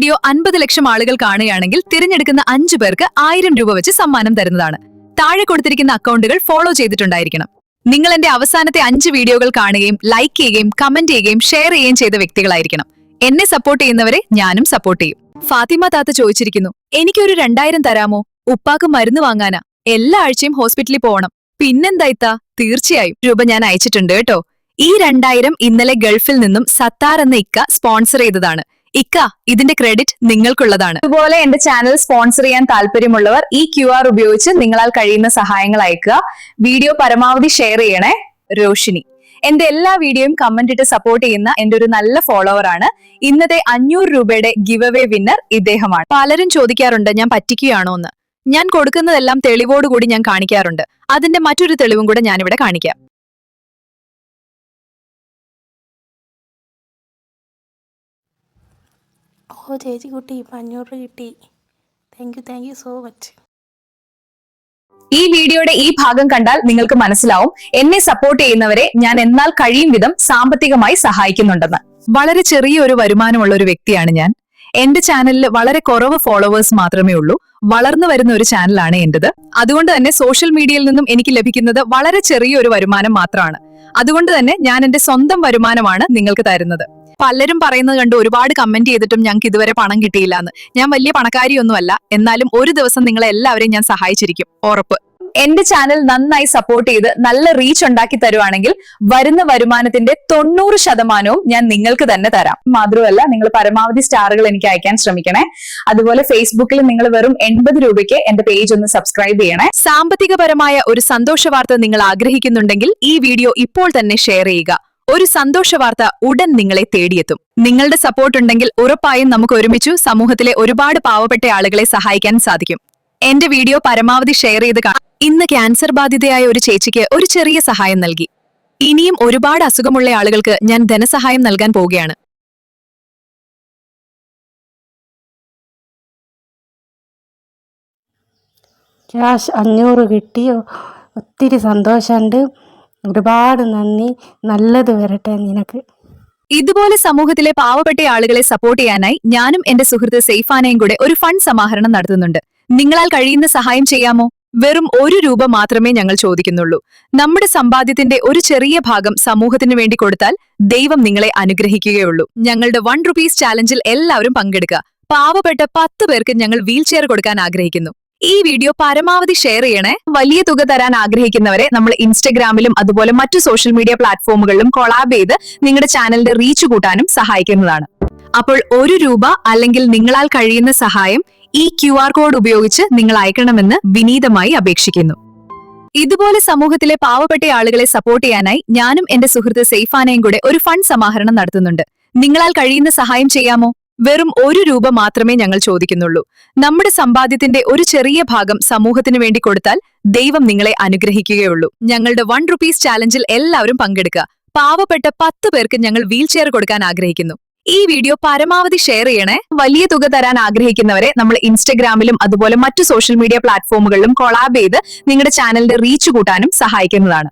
Video അൻപത് ലക്ഷം ആളുകൾ കാണുകയാണെങ്കിൽ തിരഞ്ഞെടുക്കുന്ന അഞ്ചു പേർക്ക് ആയിരം രൂപ വെച്ച് സമ്മാനം തരുന്നതാണ്. താഴെ കൊടുത്തിരിക്കുന്ന അക്കൗണ്ടുകൾ ഫോളോ ചെയ്തിട്ടുണ്ടായിരിക്കണം. നിങ്ങൾ എന്റെ അവസാനത്തെ അഞ്ച് വീഡിയോകൾ കാണുകയും ലൈക്ക് ചെയ്യുകയും കമന്റ് ചെയ്യുകയും ഷെയർ ചെയ്യുകയും ചെയ്ത വ്യക്തികളായിരിക്കണം. എന്നെ സപ്പോർട്ട് ചെയ്യുന്നവരെ ഞാനും സപ്പോർട്ട് ചെയ്യും. ഫാത്തിമ താത്ത ചോദിച്ചിരിക്കുന്നു എനിക്കൊരു രണ്ടായിരം തരാമോ? ഉപ്പാക്ക് മരുന്ന് വാങ്ങാനാ. എല്ലാ ആഴ്ചയും ഹോസ്പിറ്റലിൽ പോകണം പിന്നെന്താ ഇത്ത? തീർച്ചയായും. രൂപ ഞാൻ അയച്ചിട്ടുണ്ട് കേട്ടോ. ഈ രണ്ടായിരം ഇന്നലെ ഗൾഫിൽ നിന്നും സത്താർ എന്ന ഇക്ക സ്പോൺസർ ചെയ്തതാണ്. ഇക്ക ഇതിന്റെ ക്രെഡിറ്റ് നിങ്ങൾക്കുള്ളതാണ്. ഇതുപോലെ എന്റെ ചാനൽ സ്പോൺസർ ചെയ്യാൻ താല്പര്യമുള്ളവർ ഈ ക്യു ആർ ഉപയോഗിച്ച് നിങ്ങളാൽ കഴിയുന്ന സഹായങ്ങൾ അയക്കുക. വീഡിയോ പരമാവധി ഷെയർ ചെയ്യണേ. രോഷിനി എന്റെ എല്ലാ വീഡിയോയും കമന്റ് ഇട്ട് സപ്പോർട്ട് ചെയ്യുന്ന എന്റെ ഒരു നല്ല ഫോളോവർ ആണ്. ഇന്നത്തെ അഞ്ഞൂറ് രൂപയുടെ ഗിവ് അവേ വിന്നർ ഇദ്ദേഹമാണ്. പലരും ചോദിക്കാറുണ്ട് ഞാൻ പറ്റിക്കുകയാണോ എന്ന്? ഞാൻ കൊടുക്കുന്നതെല്ലാം തെളിവോടുകൂടി ഞാൻ കാണിക്കാറുണ്ട്. അതിന്റെ മറ്റൊരു തെളിവും കൂടെ ഞാനിവിടെ കാണിക്കാം. ഓ ചേച്ചി കുട്ടി ഇപ്പം അഞ്ഞൂറ് കിട്ടി. Thank you thank you so much ഈ വീഡിയോയുടെ ഈ ഭാഗം കണ്ടാൽ നിങ്ങൾക്ക് മനസ്സിലാവും. എന്നെ സപ്പോർട്ട് ചെയ്യുന്നവരെ ഞാൻ എന്നാൽ കഴിയും വിധം സാമ്പത്തികമായി സഹായിക്കുന്നുണ്ടെന്ന്. വളരെ ചെറിയ ഒരു വരുമാനമുള്ള ഒരു വ്യക്തിയാണ് ഞാൻ. എന്റെ ചാനലിൽ വളരെ കുറവ് ഫോളോവേഴ്സ് മാത്രമേ ഉള്ളൂ. വളർന്നു വരുന്ന ഒരു ചാനലാണ് എന്റേത്. അതുകൊണ്ട് തന്നെ സോഷ്യൽ മീഡിയയിൽ നിന്നും എനിക്ക് ലഭിക്കുന്നത് വളരെ ചെറിയ ഒരു വരുമാനം മാത്രമാണ്. അതുകൊണ്ട് തന്നെ ഞാൻ എന്റെ സ്വന്തം വരുമാനമാണ് നിങ്ങൾക്ക് തരുന്നത്. പലരും പറയുന്നത് കണ്ട് ഒരുപാട് കമന്റ് ചെയ്തിട്ടും ഞങ്ങൾക്ക് ഇതുവരെ പണം കിട്ടിയില്ല എന്ന് ഞാൻ വലിയ പണക്കാരിയൊന്നുമല്ല. എന്നാലും ഒരു ദിവസം നിങ്ങളെ എല്ലാവരെയും ഞാൻ സഹായിച്ചിരിക്കും. ഉറപ്പ്. എന്റെ ചാനൽ നന്നായി സപ്പോർട്ട് ചെയ്ത് നല്ല റീച്ച് ഉണ്ടാക്കി തരുവാണെങ്കിൽ വരുന്ന വരുമാനത്തിന്റെ തൊണ്ണൂറ് ശതമാനവും ഞാൻ നിങ്ങൾക്ക് തന്നെ തരാം. മാത്രമല്ല നിങ്ങൾ പരമാവധി സ്റ്റാറുകൾ എനിക്ക് അയക്കാൻ ശ്രമിക്കണേ. അതുപോലെ ഫേസ്ബുക്കിൽ നിങ്ങൾ വെറും എൺപത് രൂപയ്ക്ക് എന്റെ പേജ് ഒന്ന് സബ്സ്ക്രൈബ് ചെയ്യണേ. സാമ്പത്തികപരമായ ഒരു സന്തോഷ വാർത്ത നിങ്ങൾ ആഗ്രഹിക്കുന്നുണ്ടെങ്കിൽ ഈ വീഡിയോ ഇപ്പോൾ തന്നെ ഷെയർ ചെയ്യുക. ഒരു സന്തോഷ വാർത്ത ഉടൻ നിങ്ങളെ തേടിയെത്തും. നിങ്ങളുടെ സപ്പോർട്ട് ഉണ്ടെങ്കിൽ ഉറപ്പായും നമുക്ക് ഒരുമിച്ചു സമൂഹത്തിലെ ഒരുപാട് പാവപ്പെട്ട ആളുകളെ സഹായിക്കാൻ സാധിക്കും. എന്റെ വീഡിയോ പരമാവധി ഷെയർ ചെയ്ത് കാണാം ഇന്ന് ക്യാൻസർ ബാധിതയായ ഒരു ചേച്ചിക്ക് ഒരു ചെറിയ സഹായം നൽകി. ഇനിയും ഒരുപാട് അസുഖമുള്ള ആളുകൾക്ക് ഞാൻ ധനസഹായം നൽകാൻ പോവുകയാണ്. ക്യാഷ് അഞ്ഞൂറ് കിട്ടിയോ? ഒത്തിരി സന്തോഷമുണ്ട്. ഒരുപാട് നന്ദി. നല്ലത് വരട്ടെ നിനക്ക്. ഇതുപോലെ സമൂഹത്തിലെ പാവപ്പെട്ട ആളുകളെ സപ്പോർട്ട് ചെയ്യാനായി ഞാനും എന്റെ സുഹൃത്ത് സെയ്ഫാനയും കൂടെ ഒരു ഫണ്ട് സമാഹരണം നടത്തുന്നുണ്ട്. നിങ്ങളാൽ കഴിയുന്ന സഹായം ചെയ്യാമോ? വെറും ഒരു രൂപ മാത്രമേ ഞങ്ങൾ ചോദിക്കുന്നുള്ളൂ. നമ്മുടെ സമ്പാദ്യത്തിന്റെ ഒരു ചെറിയ ഭാഗം സമൂഹത്തിന് വേണ്ടി കൊടുത്താൽ ദൈവം നിങ്ങളെ അനുഗ്രഹിക്കുകയുള്ളൂ. ഞങ്ങളുടെ വൺ റുപ്പീസ് ചാലഞ്ചിൽ എല്ലാവരും പങ്കെടുക്കുക. പാവപ്പെട്ട പത്ത് പേർക്ക് ഞങ്ങൾ വീൽ ചെയർ കൊടുക്കാൻ ആഗ്രഹിക്കുന്നു. ഈ വീഡിയോ പരമാവധി ഷെയർ ചെയ്യണേ. വലിയ തുക തരാൻ ആഗ്രഹിക്കുന്നവരെ നമ്മൾ ഇൻസ്റ്റഗ്രാമിലും അതുപോലെ മറ്റു സോഷ്യൽ മീഡിയ പ്ലാറ്റ്ഫോമുകളിലും കൊളാബ് ചെയ്ത് നിങ്ങളുടെ ചാനലിന്റെ റീച്ച് കൂട്ടാനും സഹായിക്കുന്നതാണ്. അപ്പോൾ ഒരു രൂപ അല്ലെങ്കിൽ നിങ്ങളാൽ കഴിയുന്ന സഹായം ഈ ക്യു ആർ കോഡ് ഉപയോഗിച്ച് നിങ്ങൾ അയക്കണമെന്ന് വിനീതമായി അപേക്ഷിക്കുന്നു. ഇതുപോലെ സമൂഹത്തിലെ പാവപ്പെട്ട ആളുകളെ സപ്പോർട്ട് ചെയ്യാനായി ഞാനും എന്റെ സുഹൃത്ത് സെയ്ഫാനയും കൂടെ ഒരു ഫണ്ട് സമാഹരണം നടത്തുന്നുണ്ട്. നിങ്ങളാൽ കഴിയുന്ന സഹായം ചെയ്യാമോ? വെറും ഒരു രൂപ മാത്രമേ ഞങ്ങൾ ചോദിക്കുന്നുള്ളൂ. നമ്മുടെ സമ്പാദ്യത്തിന്റെ ഒരു ചെറിയ ഭാഗം സമൂഹത്തിന് വേണ്ടി കൊടുത്താൽ ദൈവം നിങ്ങളെ അനുഗ്രഹിക്കുകയുള്ളൂ. ഞങ്ങളുടെ വൺ റുപ്പീസ് ചാലഞ്ചിൽ എല്ലാവരും പങ്കെടുക്കുക. പാവപ്പെട്ട പത്ത് പേർക്ക് ഞങ്ങൾ വീൽ ചെയർ കൊടുക്കാൻ ആഗ്രഹിക്കുന്നു. ഈ വീഡിയോ പരമാവധി ഷെയർ ചെയ്യണേ. വലിയ തുക തരാൻ ആഗ്രഹിക്കുന്നവരെ നമ്മൾ ഇൻസ്റ്റഗ്രാമിലും അതുപോലെ മറ്റു സോഷ്യൽ മീഡിയ പ്ലാറ്റ്ഫോമുകളിലും കൊളാബ് ചെയ്ത് നിങ്ങളുടെ ചാനലിന്റെ റീച്ച് കൂട്ടാനും സഹായിക്കുന്നതാണ്.